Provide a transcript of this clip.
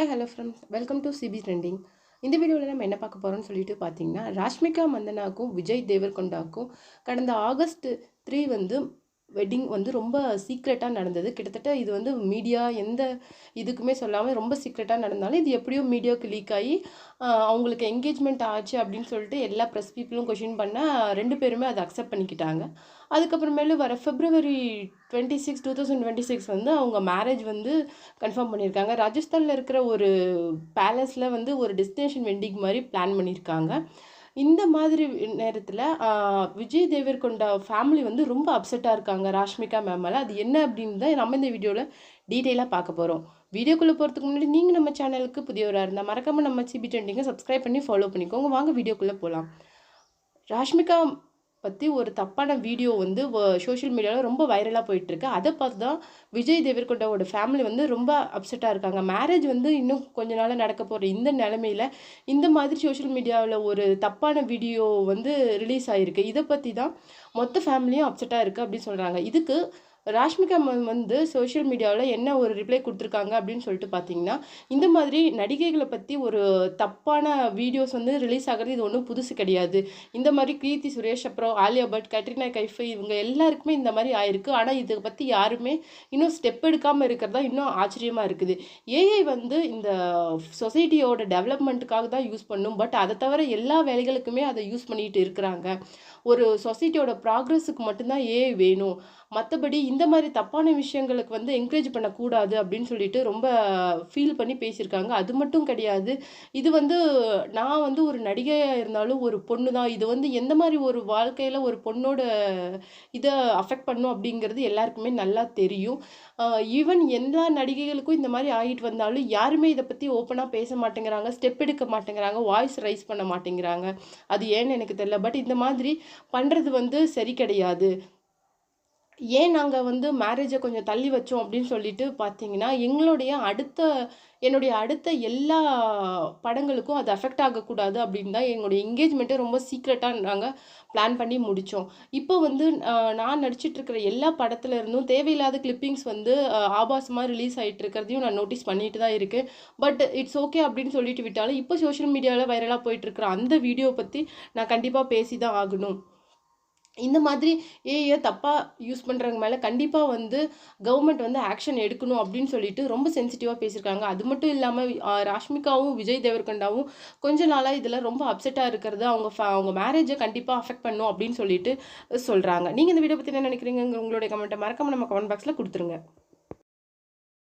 Hi hello friends welcome to CP trending இந்த வீடியோவில் நம்ம என்ன பார்க்க போகிறோம்னு சொல்லிட்டு பார்த்தீங்கன்னா ராஷ்மிகா மந்தனாக்கும் விஜய் தேவர்கொண்டாக்கும் கடந்த ஆகஸ்ட் த்ரீ வந்து வெட்டிங் வந்து ரொம்ப சீக்ரெட்டாக நடந்தது. கிட்டத்தட்ட இது வந்து மீடியா எந்த இதுக்குமே சொல்லாமல் ரொம்ப சீக்ரெட்டாக நடந்தாலும் இது எப்படியோ மீடியாவுக்கு லீக் ஆகி அவங்களுக்கு என்கேஜ்மெண்ட் ஆச்சு அப்படின்னு சொல்லிட்டு எல்லா ப்ரெஸ் பீப்புளும் கொஷின் பண்ண ரெண்டு பேருமே அதை அக்செப்ட் பண்ணிக்கிட்டாங்க. அதுக்கப்புறமேலு வர February twenty six two thousand twenty six வந்து அவங்க மேரேஜ் வந்து கன்ஃபார்ம் பண்ணியிருக்காங்க. ராஜஸ்தானில் இருக்கிற ஒரு பேலஸில் வந்து ஒரு டெஸ்டினேஷன் வெட்டிங் மாதிரி பிளான் பண்ணியிருக்காங்க. இந்த மாதிரி நேரத்தில் விஜய் தேவர்கொண்டா ஃபேமிலி வந்து ரொம்ப அப்செட்டாக இருக்காங்க ராஷ்மிகா மேம் அது என்ன அப்படின்னு தான் நம்ம இந்த வீடியோவில் டீட்டெயிலாக பார்க்க போகிறோம் வீடியோக்குள்ளே போகிறதுக்கு முன்னாடி நீங்கள் நம்ம சேனலுக்கு புதியவராக இருந்தால் மறக்காமல் நம்ம சிபி ட்ரெண்டிங்கை சப்ஸ்கிரைப் பண்ணி ஃபாலோ பண்ணிக்கோங்க. வாங்க வீடியோக்குள்ளே போகலாம் ராஷ்மிகா பற்றி ஒரு தப்பான வீடியோ வந்து சோஷியல் மீடியாவில் ரொம்ப வைரலாக போயிட்டுருக்கு. அதை பார்த்து தான் விஜய் தேவர்கொண்டாவோட ஃபேமிலி வந்து ரொம்ப அப்செட்டாக இருக்காங்க. மேரேஜ் வந்து இன்னும் கொஞ்ச நாள் நடக்க போகிற இந்த நிலமையில இந்த மாதிரி சோஷியல் மீடியாவில் ஒரு தப்பான வீடியோ வந்து ரிலீஸ் ஆகிருக்கு இதை பற்றி தான் மொத்த ஃபேமிலியும் அப்செட்டாக இருக்குது அப்படின்னு சொல்கிறாங்க இதுக்கு ராஷ்மிகா மேம் வந்து சோஷியல் மீடியாவில் என்ன ஒரு ரிப்ளை கொடுத்துருக்காங்க அப்படின்னு சொல்லிட்டு பார்த்தீங்கன்னா இந்த மாதிரி நடிகைகளை பற்றி ஒரு தப்பான வீடியோஸ் வந்து ரிலீஸ் ஆகிறது இது ஒன்றும் புதுசு கிடையாது. இந்த மாதிரி கீர்த்தி சுரேஷ் அப்புறம் ஆலியா பட் கட்ரினா கைஃப் இவங்க எல்லாருக்குமே இந்த மாதிரி ஆயிருக்கு. ஆனால் இதை பற்றி யாருமே இன்னும் ஸ்டெப் எடுக்காமல் இருக்கிறதா இன்னும் ஆச்சரியமாக இருக்குது. ஏஐ வந்து இந்த சொசைட்டியோட டெவலப்மெண்ட்டுக்காக தான் யூஸ் பண்ணும். பட் அதை தவிர எல்லா வேலைகளுக்குமே அதை யூஸ் பண்ணிகிட்டு இருக்கிறாங்க. ஒரு சொசைட்டியோட ப்ராக்ரஸுக்கு மட்டும்தான் ஏஐ வேணும். மற்றபடி இந்த மாதிரி தப்பான விஷயங்களுக்கு வந்து என்கரேஜ் பண்ணக்கூடாது அப்படின்னு சொல்லிட்டு ரொம்ப ஃபீல் பண்ணி பேசியிருக்காங்க. அது மட்டும் கிடையாது. இது வந்து நான் வந்து ஒரு நடிகையாக இருந்தாலும் ஒரு பொண்ணு தான் இது வந்து எந்த மாதிரி ஒரு வாழ்க்கையில் ஒரு பொண்ணோட இதை அஃபெக்ட் பண்ணும் அப்படிங்கிறது எல்லாருக்குமே நல்லா தெரியும். ஈவன் எல்லா நடிகைகளுக்கும் இந்த மாதிரி ஆகிட்டு வந்தாலும் யாருமே இதை பற்றி ஓப்பனாக பேச மாட்டேங்கிறாங்க ஸ்டெப் எடுக்க மாட்டேங்கிறாங்க வாய்ஸ் ரைஸ் பண்ண மாட்டேங்கிறாங்க. அது ஏன்னு எனக்கு தெரியல. பட் இந்த மாதிரி பண்ணுறது வந்து சரி கிடையாது. ஏன் நாங்கள் வந்து மேரேஜை கொஞ்சம் தள்ளி வச்சோம் அப்படின்னு சொல்லிட்டு பார்த்தீங்கன்னா எங்களுடைய அடுத்த என்னுடைய அடுத்த எல்லா படங்களுக்கும் அது அஃபெக்ட் ஆகக்கூடாது அப்படின்னு தான் எங்களுடைய என்கேஜ்மெண்ட்டை ரொம்ப சீக்ரெட்டாக நாங்கள் பிளான் பண்ணி முடித்தோம் இப்போ வந்து நான் நடிச்சிட்ருக்கிற எல்லா படத்துல இருந்தும் தேவையில்லாத கிளிப்பிங்ஸ் வந்து ஆபாசமாக ரிலீஸ் ஆகிட்டு இருக்கிறதையும் நான் நோட்டீஸ் பண்ணிட்டு தான் இருக்கேன். பட் இட்ஸ் ஓகே அப்படின்னு சொல்லிட்டு விட்டாலும் இப்போ சோஷியல் மீடியாவில் வைரலாக போயிட்டுருக்கிற அந்த வீடியோ பற்றி நான் கண்டிப்பாக பேசி தான் ஆகணும். இந்த மாதிரி ஏஐ தப்பாக யூஸ் பண்ணுறவங்க மேலே கண்டிப்பாக வந்து கவர்மெண்ட் வந்து ஆக்ஷன் எடுக்கணும் அப்படின்னு சொல்லிட்டு ரொம்ப சென்சிட்டிவாக பேசியிருக்காங்க. அது மட்டும் இல்லாமல் ராஷ்மிகாவும் விஜய் தேவர்கண்டாவும் கொஞ்ச நாளாக இதில் ரொம்ப அப்செட்டாக இருக்கிறது அவங்க அவங்க மேரேஜை கண்டிப்பாக அஃபெக்ட் பண்ணும் அப்படின்னு சொல்லிட்டு சொல்கிறாங்க நீங்கள் இந்த வீடியோ பற்றி என்ன நினைக்கிறீங்க உங்களுடைய கமெண்ட்டை மறக்காம நம்ம கமெண்ட் பாக்ஸில் கொடுத்துருங்க.